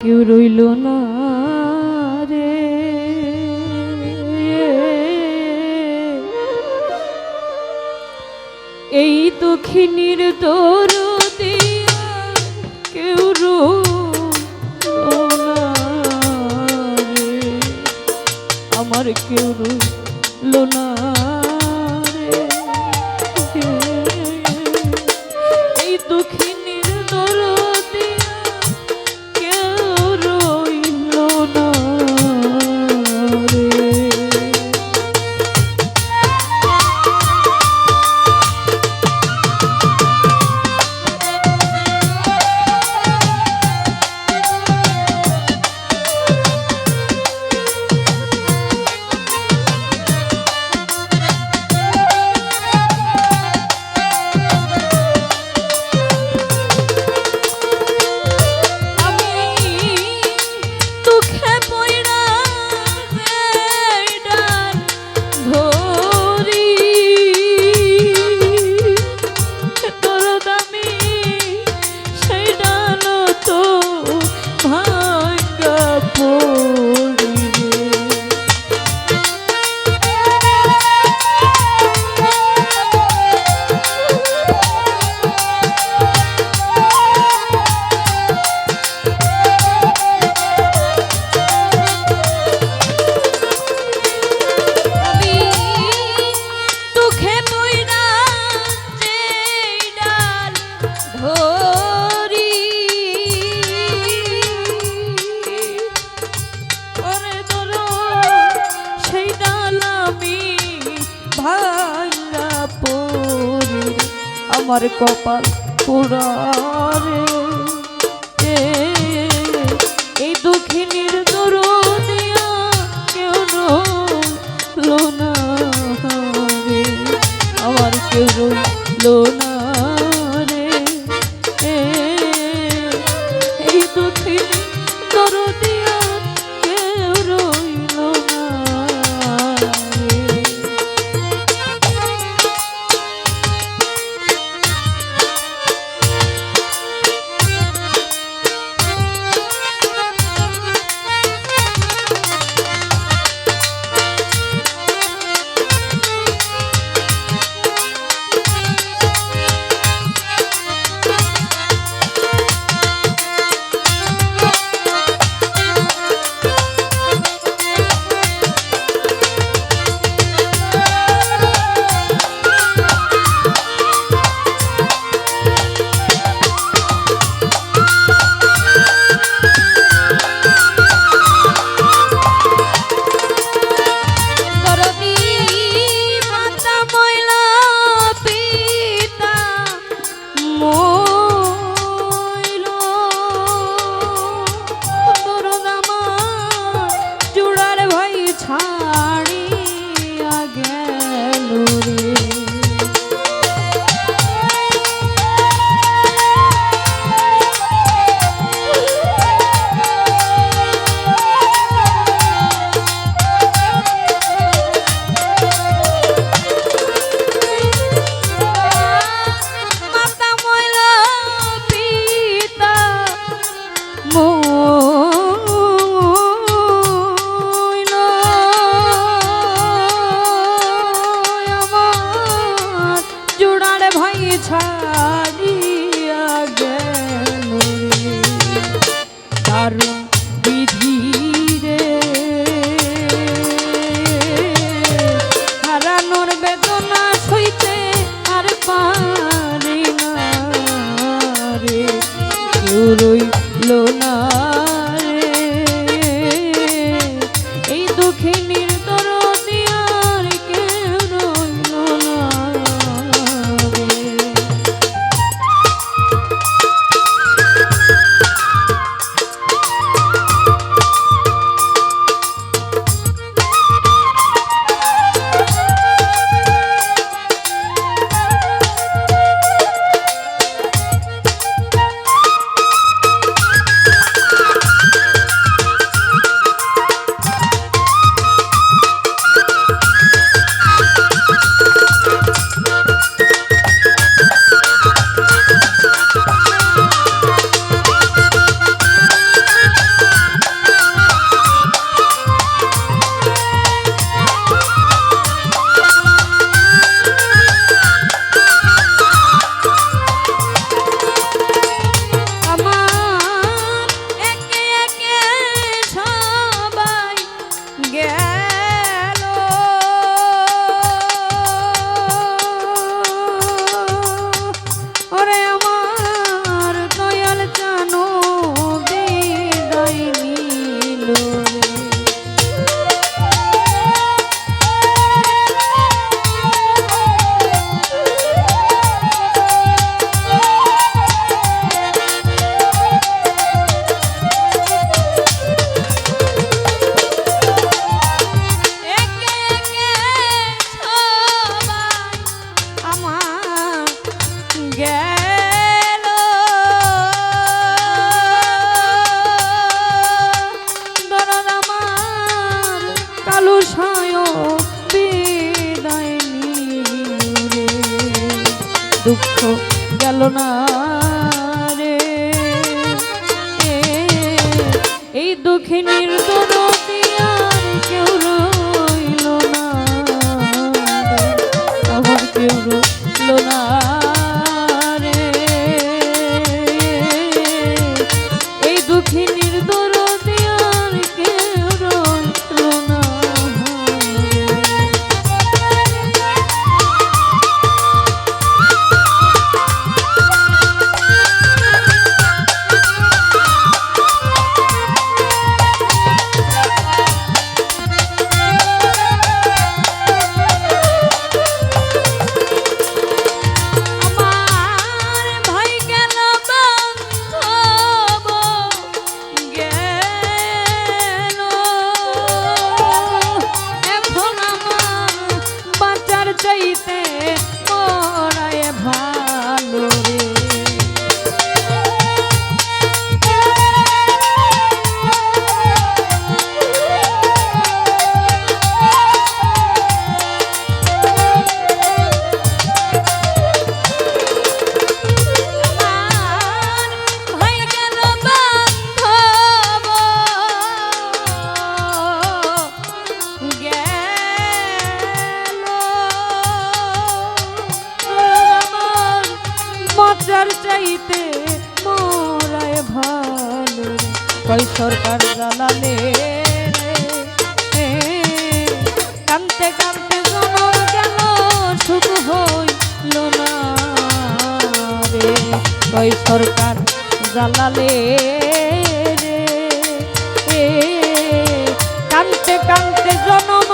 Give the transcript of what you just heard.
কেউ রইল না রে। এই দক্ষিণীর তোর কেউ কেউ আমার কেউ রইল না তোমার কপাল পোড়া এই দুঃখিনীর দরুনিয়া কেউ লোনা আমার কেউ চোখে নির্দোষ everything. সরকার চাইতে মোরায় ভালো কই সরকার জানালে কানতে কানতে জনম কেন সুখ হইল না রে? কই সরকার জানালে রে। কানতে কামতে জনম